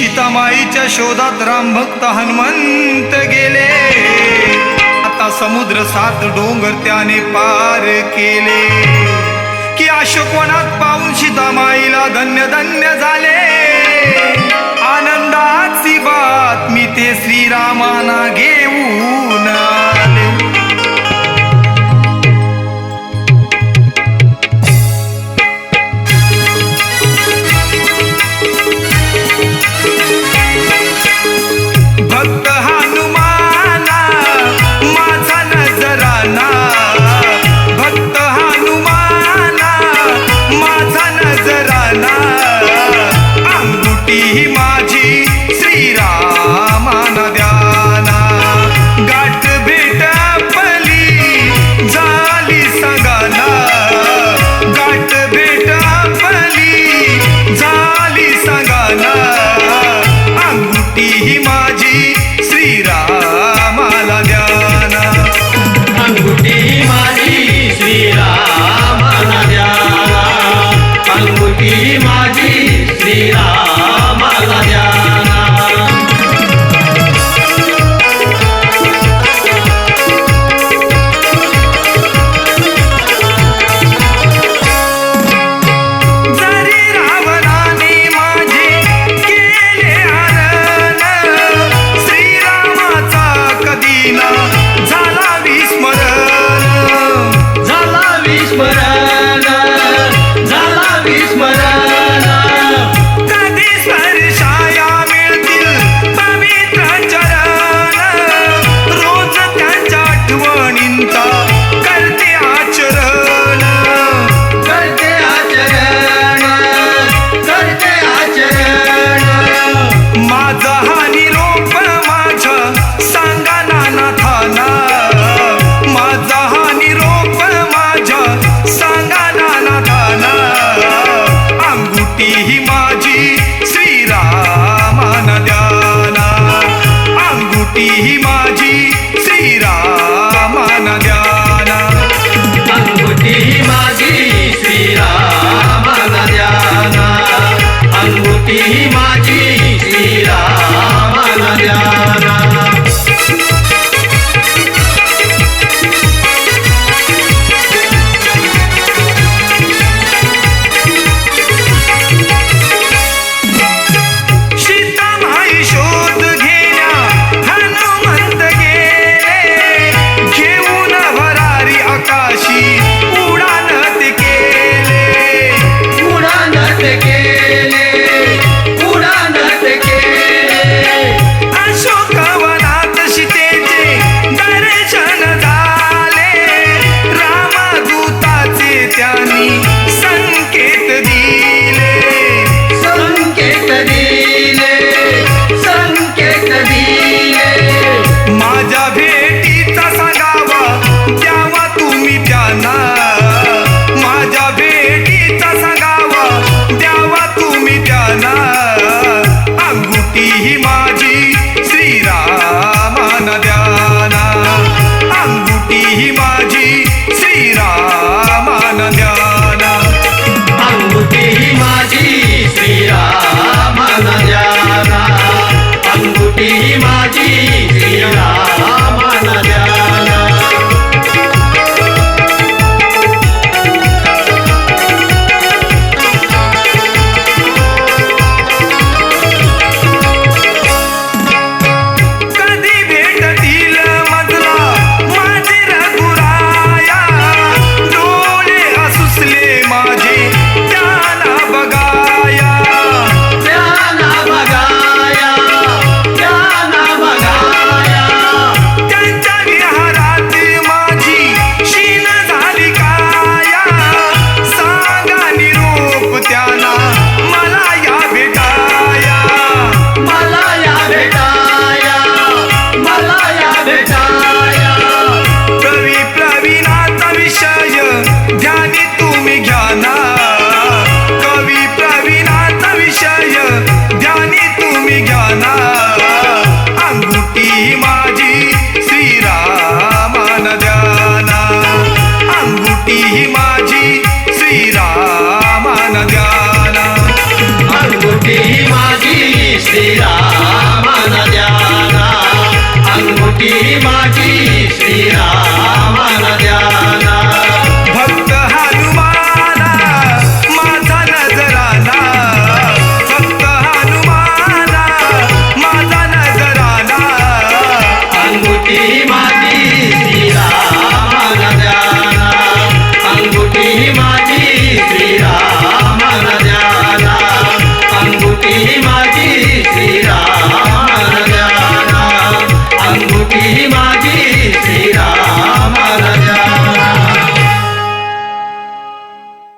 सीतामाईच्या शोधात राम भक्त हनुमंत गेले. आता समुद्र सात डोंगर त्याने पार केले. की अशोकवनात पाहून सीतामाईला धन्य धन्य झाले. மாஜி be my